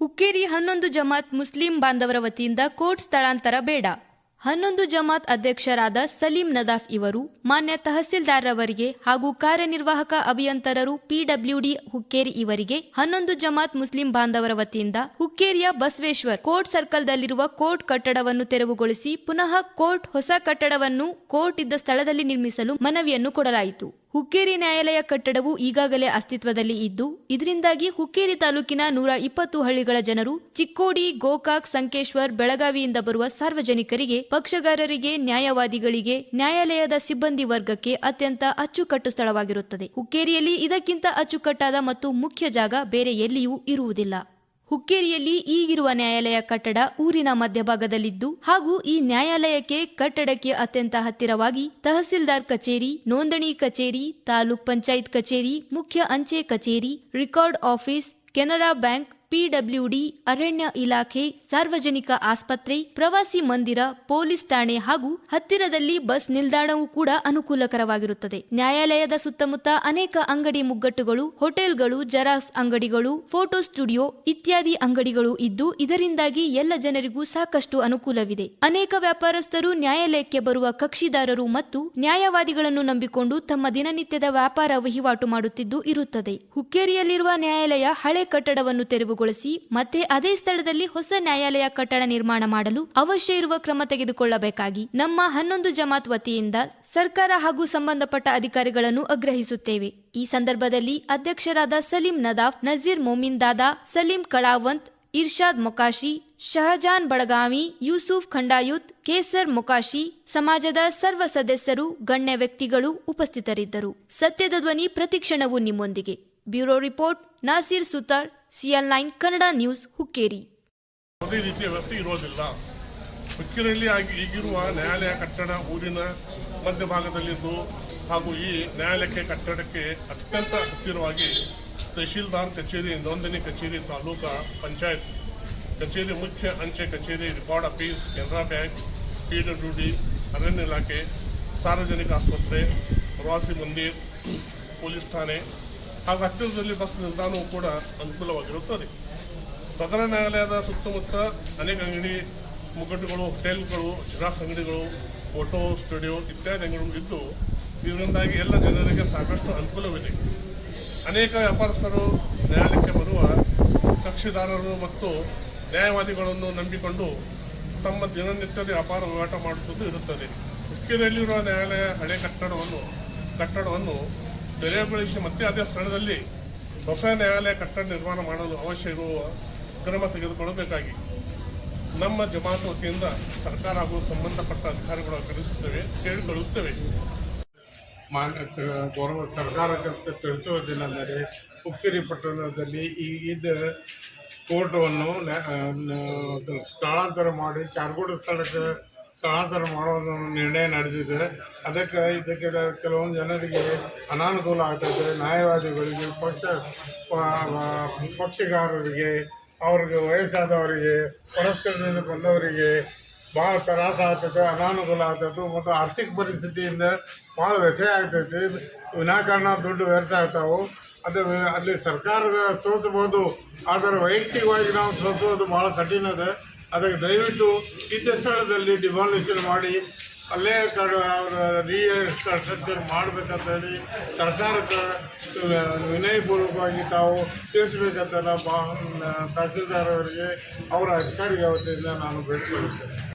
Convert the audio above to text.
ಹುಕ್ಕೇರಿ ಹನ್ನೊಂದು ಜಮಾತ್ ಮುಸ್ಲಿಂ ಬಾಂಧವರ ವತಿಯಿಂದ ಕೋರ್ಟ್ ಸ್ಥಳಾಂತರ ಬೇಡ. ಹನ್ನೊಂದು ಜಮಾತ್ ಅಧ್ಯಕ್ಷರಾದ ಸಲೀಂ ನದಾಫ್ ಇವರು ಮಾನ್ಯ ತಹಸೀಲ್ದಾರ್ರವರಿಗೆ ಹಾಗೂ ಕಾರ್ಯನಿರ್ವಾಹಕ ಅಭಿಯಂತರರು ಪಿಡಬ್ಲ್ಯೂಡಿ ಹುಕ್ಕೇರಿ ಇವರಿಗೆ ಹನ್ನೊಂದು ಜಮಾತ್ ಮುಸ್ಲಿಂ ಬಾಂಧವರ ವತಿಯಿಂದ ಹುಕ್ಕೇರಿಯ ಬಸವೇಶ್ವರ್ ಕೋರ್ಟ್ ಸರ್ಕಲ್ದಲ್ಲಿರುವ ಕೋರ್ಟ್ ಕಟ್ಟಡವನ್ನು ತೆರವುಗೊಳಿಸಿ ಪುನಃ ಕೋರ್ಟ್ ಹೊಸ ಕಟ್ಟಡವನ್ನು ಕೋರ್ಟ್ ಇದ್ದ ಸ್ಥಳದಲ್ಲಿ ನಿರ್ಮಿಸಲು ಮನವಿಯನ್ನು ಕೊಡಲಾಯಿತು. ಹುಕ್ಕೇರಿ ನ್ಯಾಯಾಲಯ ಕಟ್ಟಡವು ಈಗಾಗಲೇ ಅಸ್ತಿತ್ವದಲ್ಲಿ ಇದ್ದು, ಇದರಿಂದಾಗಿ ಹುಕ್ಕೇರಿ ತಾಲೂಕಿನ ನೂರ ಇಪ್ಪತ್ತು ಹಳ್ಳಿಗಳ ಜನರು ಚಿಕ್ಕೋಡಿ, ಗೋಕಾಕ್, ಸಂಕೇಶ್ವರ್, ಬೆಳಗಾವಿಯಿಂದ ಬರುವ ಸಾರ್ವಜನಿಕರಿಗೆ, ಪಕ್ಷಗಾರರಿಗೆ, ನ್ಯಾಯವಾದಿಗಳಿಗೆ, ನ್ಯಾಯಾಲಯದ ಸಿಬ್ಬಂದಿ ವರ್ಗಕ್ಕೆ ಅತ್ಯಂತ ಅಚ್ಚುಕಟ್ಟು ಸ್ಥಳವಾಗಿರುತ್ತದೆ. ಹುಕ್ಕೇರಿಯಲ್ಲಿ ಇದಕ್ಕಿಂತ ಅಚ್ಚುಕಟ್ಟಾದ ಮತ್ತು ಮುಖ್ಯ ಜಾಗ ಬೇರೆ ಎಲ್ಲಿಯೂ ಇರುವುದಿಲ್ಲ. ಹುಕ್ಕೇರಿಯಲ್ಲಿ ಈಗಿರುವ ನ್ಯಾಯಾಲಯ ಕಟ್ಟಡ ಊರಿನ ಮಧ್ಯಭಾಗದಲ್ಲಿದ್ದು ಹಾಗೂ ಈ ನ್ಯಾಯಾಲಯಕ್ಕೆ ಕಟ್ಟಡಕ್ಕೆ ಅತ್ಯಂತ ಹತ್ತಿರವಾಗಿ ತಹಸೀಲ್ದಾರ್ ಕಚೇರಿ, ನೋಂದಣಿ ಕಚೇರಿ, ತಾಲೂಕ್ ಪಂಚಾಯತ್ ಕಚೇರಿ, ಮುಖ್ಯ ಅಂಚೆ ಕಚೇರಿ, record office, Canara bank PWD ಅರಣ್ಯ ಇಲಾಖೆ, ಸಾರ್ವಜನಿಕ ಆಸ್ಪತ್ರೆ, ಪ್ರವಾಸಿ ಮಂದಿರ, ಪೊಲೀಸ್ ಠಾಣೆ ಹಾಗೂ ಹತ್ತಿರದಲ್ಲಿ ಬಸ್ ನಿಲ್ದಾಣವೂ ಕೂಡ ಅನುಕೂಲಕರವಾಗಿರುತ್ತದೆ. ನ್ಯಾಯಾಲಯದ ಸುತ್ತಮುತ್ತ ಅನೇಕ ಅಂಗಡಿ ಮುಗ್ಗಟ್ಟುಗಳು, ಹೋಟೆಲ್ಗಳು, ಜೆರಾಕ್ಸ್ ಅಂಗಡಿಗಳು, ಫೋಟೋ ಸ್ಟುಡಿಯೋ ಇತ್ಯಾದಿ ಅಂಗಡಿಗಳು ಇದ್ದು ಇದರಿಂದಾಗಿ ಎಲ್ಲ ಜನರಿಗೂ ಸಾಕಷ್ಟು ಅನುಕೂಲವಿದೆ. ಅನೇಕ ವ್ಯಾಪಾರಸ್ಥರು ನ್ಯಾಯಾಲಯಕ್ಕೆ ಬರುವ ಕಕ್ಷಿದಾರರು ಮತ್ತು ನ್ಯಾಯವಾದಿಗಳನ್ನು ನಂಬಿಕೊಂಡು ತಮ್ಮ ದಿನನಿತ್ಯದ ವ್ಯಾಪಾರ ವಹಿವಾಟು ಮಾಡುತ್ತಿದ್ದು ಇರುತ್ತದೆ. ಹುಕ್ಕೇರಿಯಲ್ಲಿರುವ ನ್ಯಾಯಾಲಯ ಹಳೆ ಕಟ್ಟಡವನ್ನು ತೆರವುಗೊಳಿಸಿ ಮತ್ತೆ ಅದೇ ಸ್ಥಳದಲ್ಲಿ ಹೊಸ ನ್ಯಾಯಾಲಯ ಕಟ್ಟಡ ನಿರ್ಮಾಣ ಮಾಡಲು ಅವಶ್ಯ ಇರುವ ಕ್ರಮ ತೆಗೆದುಕೊಳ್ಳಬೇಕಾಗಿ ನಮ್ಮ ಹನ್ನೊಂದು ಜಮಾತ್ ವತಿಯಿಂದ ಸರ್ಕಾರ ಹಾಗೂ ಸಂಬಂಧಪಟ್ಟ ಅಧಿಕಾರಿಗಳನ್ನು ಆಗ್ರಹಿಸುತ್ತೇವೆ. ಈ ಸಂದರ್ಭದಲ್ಲಿ ಅಧ್ಯಕ್ಷರಾದ ಸಲೀಂ ನದಾಫ್, ನಜೀರ್ ಮೊಮಿನ್ ದಾದಾ, ಸಲೀಂ ಕಳಾವಂತ್, ಇರ್ಷಾದ್ ಮೊಕಾಶಿ, ಶಹಜಾನ್ ಬಡಗಾಮಿ, ಯೂಸುಫ್ ಖಂಡಾಯುತ್, ಕೇಸರ್ ಮೊಕಾಶಿ, ಸಮಾಜದ ಸರ್ವ ಸದಸ್ಯರು, ಗಣ್ಯ ವ್ಯಕ್ತಿಗಳು ಉಪಸ್ಥಿತರಿದ್ದರು. ಸತ್ಯದ ಧ್ವನಿ ಪ್ರತಿಕ್ಷಣವು ನಿಮ್ಮೊಂದಿಗೆ. Bureau report, Naseer Sutar, CL nine, Kannada news, Hukkeri. ಯಾವುದೇ ರೀತಿಯ ವ್ಯವಸ್ಥೆ ಇರೋದಿಲ್ಲ. ಹುಕ್ಕೇರಿಯಲ್ಲಿ ಆಗಿ ಈಗಿರುವ ನ್ಯಾಯಾಲಯ ಕಟ್ಟಡ ಊರಿನ ಮಧ್ಯಭಾಗದಲ್ಲಿದ್ದು ಹಾಗೂ ಈ ನ್ಯಾಯಾಲಯಕ್ಕೆ ಕಟ್ಟಡಕ್ಕೆ ಅತ್ಯಂತ ಹತ್ತಿರವಾಗಿ ತಹಶೀಲ್ದಾರ್ ಕಚೇರಿ, ನೋಂದಣಿ ಕಚೇರಿ, ತಾಲೂಕಾ ಪಂಚಾಯತ್ ಕಚೇರಿ, ಮುಖ್ಯ ಅಂಚೆ ಕಚೇರಿ, record office, Canara bank, P W D, ಅರಣ್ಯ ಇಲಾಖೆ, ಸಾರ್ವಜನಿಕ ಆಸ್ಪತ್ರೆ, ಪ್ರವಾಸಿ ಮಂದಿರ್, ಪೊಲೀಸ್ ಠಾಣೆ ಹಾಗೂ ಹತ್ತಿರದಲ್ಲಿ ಬಸ್ ನಿಲ್ದಾಣವೂ ಕೂಡ ಅನುಕೂಲವಾಗಿರುತ್ತದೆ. ಸದರ ನ್ಯಾಯಾಲಯದ ಸುತ್ತಮುತ್ತ ಅನೇಕ ಅಂಗಡಿ ಮುಗ್ಗಟ್ಟುಗಳು, ಹೋಟೆಲ್ಗಳು ಜಿರಾಕ್ಸ್ ಅಂಗಡಿಗಳು ಫೋಟೋ ಸ್ಟುಡಿಯೋ ಇತ್ಯಾದಿ ಅಂಗಡಿಗಳು ಇದ್ದು, ಇದರಿಂದಾಗಿ ಎಲ್ಲ ಜನರಿಗೆ ಸಾಕಷ್ಟು ಅನುಕೂಲವಿದೆ. ಅನೇಕ ವ್ಯಾಪಾರಸ್ಥರು ನ್ಯಾಯಾಲಯಕ್ಕೆ ಬರುವ ಕಕ್ಷಿದಾರರು ಮತ್ತು ನ್ಯಾಯವಾದಿಗಳನ್ನು ನಂಬಿಕೊಂಡು ತಮ್ಮ ದಿನನಿತ್ಯದ ವ್ಯಾಪಾರ ವಹಿವಾಟ ಮಾಡಿಸುವುದು ಇರುತ್ತದೆ. ಹುಕ್ಕೇರಿಯಲ್ಲಿರುವ ನ್ಯಾಯಾಲಯ ಹಳೆ ಕಟ್ಟಡವನ್ನು ಕಟ್ಟಡವನ್ನು ತೆರವುಗೊಳಿಸಿ ಮತ್ತೆ ಅದೇ ಸ್ಥಳದಲ್ಲಿ ಹೊಸ ನ್ಯಾಯಾಲಯ ಕಟ್ಟಡ ನಿರ್ಮಾಣ ಮಾಡಲು ಅವಶ್ಯ ಇರುವ ಕ್ರಮ ತೆಗೆದುಕೊಳ್ಳಬೇಕಾಗಿ ನಮ್ಮ ಜಮಾತ್ ವತಿಯಿಂದ ಸರ್ಕಾರ ಹಾಗೂ ಸಂಬಂಧಪಟ್ಟ ಅಧಿಕಾರಿಗಳು ಕಳಿಸುತ್ತೇವೆ ಕೇಳಿಕೊಳ್ಳುತ್ತೇವೆ. ಮಾನ್ಯ ಗೌರವ ಸರ್ಕಾರಕ್ಕೆ ತಿಳಿಸುವುದೇನೆಂದರೆ ಹುಕ್ಕೇರಿ ಪಟ್ಟಣದಲ್ಲಿ ಈ ಇದ್ದ ಕೋರ್ಟವನ್ನು ಸ್ಥಳಾಂತರ ಮಾಡಿ, ಚಾರ್ಗೋಡು ಸ್ಥಳಕ್ಕೆ ಸ್ಥಳಾಂತರ ಮಾಡೋದು ನಿರ್ಣಯ ನಡೆದಿದೆ. ಅದಕ್ಕೆ ಇದಕ್ಕೆ ಕೆಲವೊಂದು ಜನರಿಗೆ ಅನಾನುಕೂಲ ಆಗ್ತದೆ. ನ್ಯಾಯವಾದಿಗಳಿಗೆ, ಪಕ್ಷ ಪಕ್ಷಗಾರರಿಗೆ, ಅವ್ರಿಗೆ ವಯಸ್ಸಾದವರಿಗೆ, ಪರಸ್ಪರದಿಂದ ಬಂದವರಿಗೆ ಭಾಳ ತ್ರಾಸ ಆಗ್ತದೆ, ಅನಾನುಕೂಲ ಆಗ್ತದೆ ಮತ್ತು ಆರ್ಥಿಕ ಪರಿಸ್ಥಿತಿಯಿಂದ ಭಾಳ ವ್ಯಥೆ ಆಗ್ತೈತಿ ವಿನಾಕಾರಣ ದುಡ್ಡು ವ್ಯರ್ಥ ಆಗ್ತಾವೆ. ಅದು ಅಲ್ಲಿ ಸರ್ಕಾರದ ಸೋತಬಹುದು ಆದರೆ ವೈಯಕ್ತಿಕವಾಗಿ ನಾವು ಸೋಲ್ಸೋದು ಭಾಳ ಕಠಿಣ ಅದ ಅದಕ್ಕೆ ದಯವಿಟ್ಟು ಇದ್ದ ಸ್ಥಳದಲ್ಲಿ ಡಿಮಾಲಿಷನ್ ಮಾಡಿ, ಅಲ್ಲೇ ಕಡ ಅವರ ಮಾಡಬೇಕಂತ ಹೇಳಿ ಸರ್ಕಾರಕ್ಕೆ ವಿನಯಪೂರ್ವಕವಾಗಿ ತಾವು ತಿಳಿಸಬೇಕಂತೆಲ್ಲ ಬಾ ತಹಸೀಲ್ದಾರ್ ಅವರಿಗೆ, ಅವರ ಅಧಿಕಾರಿಗಳ ವತಿಯಿಂದ ನಾನು ಬೇಡಿಕೊಳ್ಳುತ್ತೇನೆ